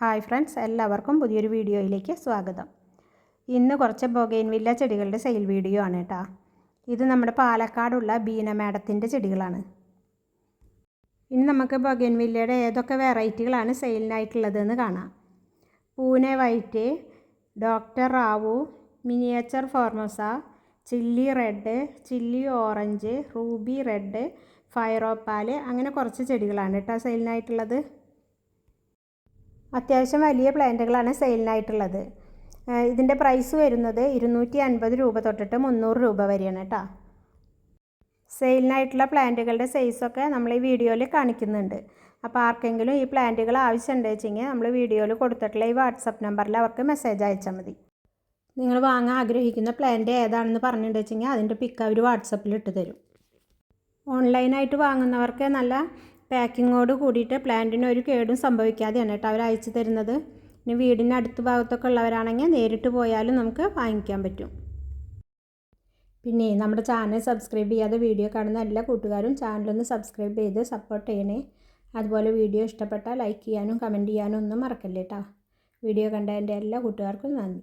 Hi friends എല്ലാവർക്കും പുതിയൊരു വീഡിയോയിലേക്ക് സ്വാഗതം. ഇന്ന് കുറച്ച് ബൊഗൈൻവില്ല ചെടികളുടെ സെയിൽ വീഡിയോ ആണ് കേട്ടോ ഇത് നമ്മുടെ പാലക്കാടുള്ള ബീന മാഡത്തിന്റെ ചെടികളാണ്. ഇന്ന് നമുക്ക് ബൊഗൈൻവില്ലയുടെ ഏതൊക്കെ വെറൈറ്റികളാണ് സെയിലിനായിട്ടുള്ളതെന്ന് കാണാം. Pune white doctor Rao miniature Formosa chilli red chilli orange ruby red fire opal അങ്ങനെ കുറച്ച് ചെടികളാണ് കേട്ടോ സെയിലിനായിട്ടുള്ളത്. അത്യാവശ്യം വലിയ പ്ലാന്റുകളാണ് സെയിലിനായിട്ടുള്ളത്. ഇതിന്റെ പ്രൈസ് വരുന്നത് ഇരുന്നൂറ്റി അൻപത് രൂപ തൊട്ടിട്ട് മുന്നൂറ് രൂപ വരെയാണ് കേട്ടോ സെയിലിനായിട്ടുള്ള പ്ലാന്റുകളുടെ സൈസൊക്കെ നമ്മൾ ഈ വീഡിയോയിൽ കാണിക്കുന്നുണ്ട്. അപ്പോൾ ആർക്കെങ്കിലും ഈ പ്ലാന്റുകൾ ആവശ്യമുണ്ട് വെച്ചെങ്കിൽ നമ്മൾ വീഡിയോയിൽ കൊടുത്തിട്ടുള്ള ഈ വാട്സപ്പ് നമ്പറിൽ അവർക്ക് മെസ്സേജ് അയച്ചാൽ മതി. നിങ്ങൾ വാങ്ങാൻ ആഗ്രഹിക്കുന്ന പ്ലാന്റ് ഏതാണെന്ന് പറഞ്ഞിട്ട് വെച്ചെങ്കിൽ അതിന്റെ പിക്ക് അവർ വാട്സപ്പിൽ ഇട്ട് തരും. ഓൺലൈനായിട്ട് വാങ്ങുന്നവർക്ക് നല്ല പാക്കിങ്ങോട് കൂടിയിട്ട് പ്ലാന്റിന് ഒരു കേടും സംഭവിക്കാതെയാണ് കേട്ടോ അവർ അയച്ചു തരുന്നത്. ഇനി വീടിന്റെ അടുത്ത ഭാഗത്തൊക്കെ ഉള്ളവരാണെങ്കിൽ നേരിട്ട് പോയാലും നമുക്ക് വാങ്ങിക്കാൻ പറ്റും. പിന്നെ നമ്മുടെ ചാനൽ സബ്സ്ക്രൈബ് ചെയ്യാതെ വീഡിയോ കാണുന്ന എല്ലാ കൂട്ടുകാരും ചാനലൊന്ന് സബ്സ്ക്രൈബ് ചെയ്ത് സപ്പോർട്ട് ചെയ്യണേ. അതുപോലെ വീഡിയോ ഇഷ്ടപ്പെട്ടാൽ ലൈക്ക് ചെയ്യാനും കമന്റ് ചെയ്യാനും ഒന്നും മറക്കല്ലേ കേട്ടോ. വീഡിയോ കണ്ട എന്റെ എല്ലാ കൂട്ടുകാർക്കും നന്ദി.